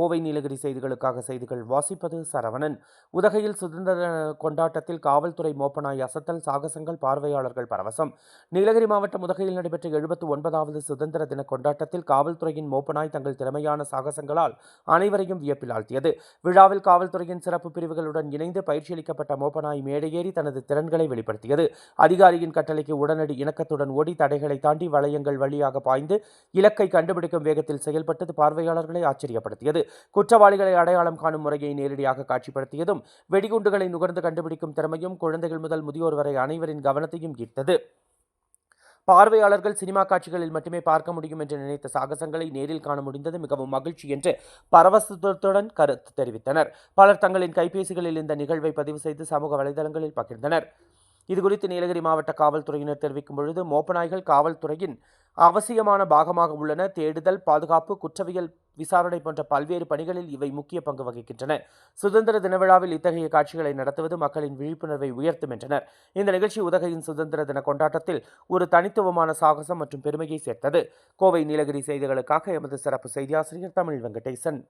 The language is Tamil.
கோவை நீலகிரி செய்திகளுக்காக செய்திகள் வாசிப்பது சரவணன். உதகையில் சுதந்திர கொண்டாட்டத்தில் காவல்துறை மோப்பனாய் அசத்தல் சாகசங்கள் பார்வையாளர்கள் பரவசம். நீலகிரி மாவட்டம் உதகையில் நடைபெற்ற எழுபத்து ஒன்பதாவது சுதந்திர தின கொண்டாட்டத்தில் காவல்துறையின் மோப்பனாய் தங்கள் திறமையான சாகசங்களால் அனைவரையும் வியப்பில் ஆழ்த்தியது. விழாவில் காவல்துறையின் சிறப்பு பிரிவுகளுடன் இணைந்து பயிற்சியளிக்கப்பட்ட மோப்பனாய் மேடையேறி தனது திறன்களை வெளிப்படுத்தியது. அதிகாரியின் கட்டளைக்கு உடனடி இணக்கத்துடன் ஓடி தடைகளை தாண்டி வளையங்கள் வழியாக பாய்ந்து இலக்கை கண்டுபிடிக்கும் வேகத்தில் செயல்பட்டது பார்வையாளர்களை ஆச்சரியப்படுத்தியது. குற்றவாளிகளை அடையாளம் காணும் முறையை நேரடியாக காட்சிப்படுத்தியதும் வெடிகுண்டுகளை நுகர்ந்து கண்டுபிடிக்கும் திறமையும் குழந்தைகள் முதல் முதியோர் வரை அனைவரின் கவனத்தையும் ஈர்த்தது. பார்வையாளர்கள் சினிமா காட்சிகளில் மட்டுமே பார்க்க முடியும் என்று நினைத்த சாகசங்களை நேரில் காண முடிந்தது மிகவும் மகிழ்ச்சி என்று பரவசத்துடன் கருத்து தெரிவித்தனர். பலர் தங்களின் கைபேசிகளில் இந்த நிகழ்வை பதிவு செய்து சமூக வலைதளங்களில் பகிர்ந்தனர். இதுகுறித்து நீலகிரி மாவட்ட காவல்துறையினர் தெரிவிக்கும் பொழுது மோப்பநாய்கள் காவல்துறையின் அவசியமான பாகமாக உள்ளன. தேடுதல் பாதுகாப்பு குற்றவியல் விசாரணை போன்ற பல்வேறு பணிகளில் இவை முக்கிய பங்கு வகிக்கின்றன. சுதந்திர தின விழாவில் இத்தகைய காட்சிகளை நடத்துவது மக்களின் விழிப்புணர்வை உயர்த்தும் என்றனர். இந்த நிகழ்ச்சி உதகையின் சுதந்திர தின கொண்டாட்டத்தில் ஒரு தனித்துவமான சாகசம் மற்றும் பெருமையை சேர்த்தது. கோவை நீலகிரி செய்திகளுக்காக எமது சிறப்பு செய்தியாசிரியர் தமிழ் வெங்கடேசன்.